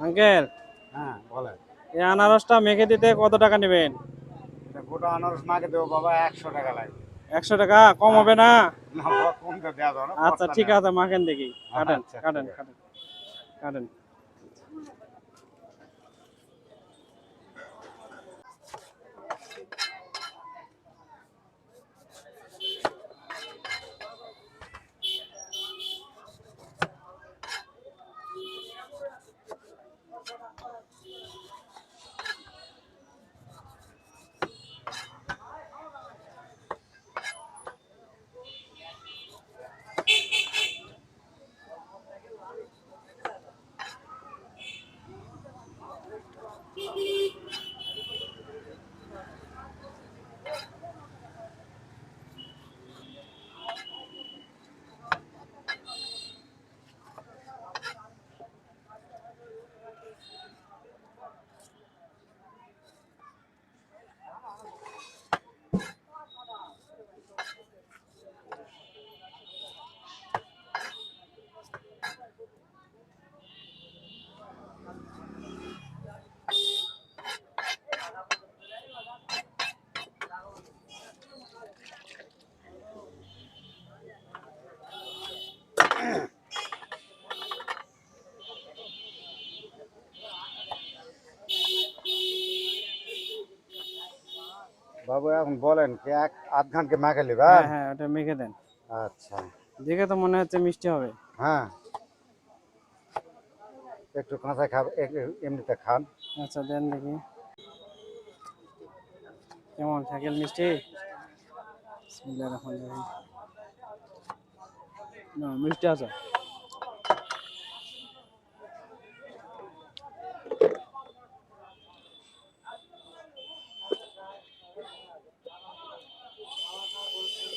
Uncle? হ্যাঁ বলেন। এই আনারসটা মেখে দিতে কত টাকা নেবেন? গোটা আনারস মাকে দেবো বাবা একশো টাকা লাগবে একশো টাকা? কম হবে না? আচ্ছা ঠিক আছে মাখেন দেখি। কাটেন আচ্ছা, কাটেন কাটেন কাটেন। বাবু এখন বলেন কি এক আধ ঘণ্টা মাকে লিবা হ্যাঁ হ্যাঁ ওটা মেখে দেন। আচ্ছা। দেখে তো মনে হচ্ছে মিষ্টি হবে। হ্যাঁ। একটু কাঁচা খাব এমনিতে খান। আচ্ছা দেন দেখি। কেমন সাইকেল মিষ্টি? বিসমিল্লাহির রহমানির রহিম। না মিষ্টি আছে।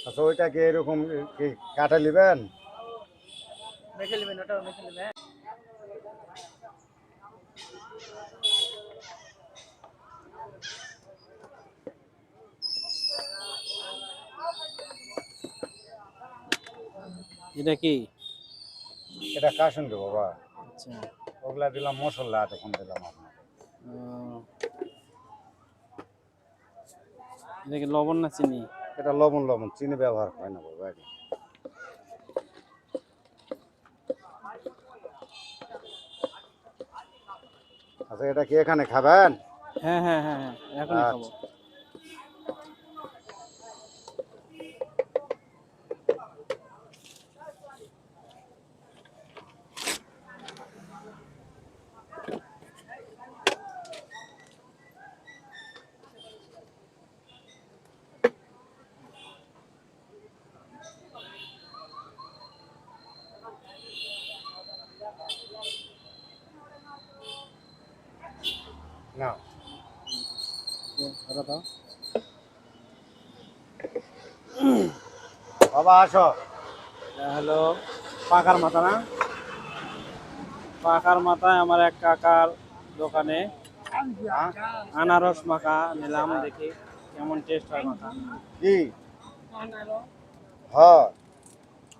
আচ্ছা ওইটা কি এরকম কি কাটা মেখে নেবেন ওটা মেখে নেবেন। এটা কি? এটা কাশুন কে বাবা। আচ্ছা। ওগুলা দিলাম মশলা এতক্ষণ দিলাম আপনাকে। এটা কি লবণ না চিনি? এটা লবণ লবণ চিনি ব্যবহার হয় না বাবা এটা। আচ্ছা এটা কি এখানে খাবেন? হ্যাঁ হ্যাঁ হ্যাঁ হ্যাঁ এখনই খাব। না ওটা দাও বাবা আসো। হ্যালো। পাকার মাথা না? পাকার মাথায় আমার এক কাকার দোকানে হ্যাঁ? আনারস মাখা নিলাম দেখি কেমন টেস্ট হয় মাখা। কি? হ্যাঁ।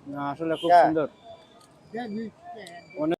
না আসলে খুব হ্যাঁ। সুন্দর। অনেক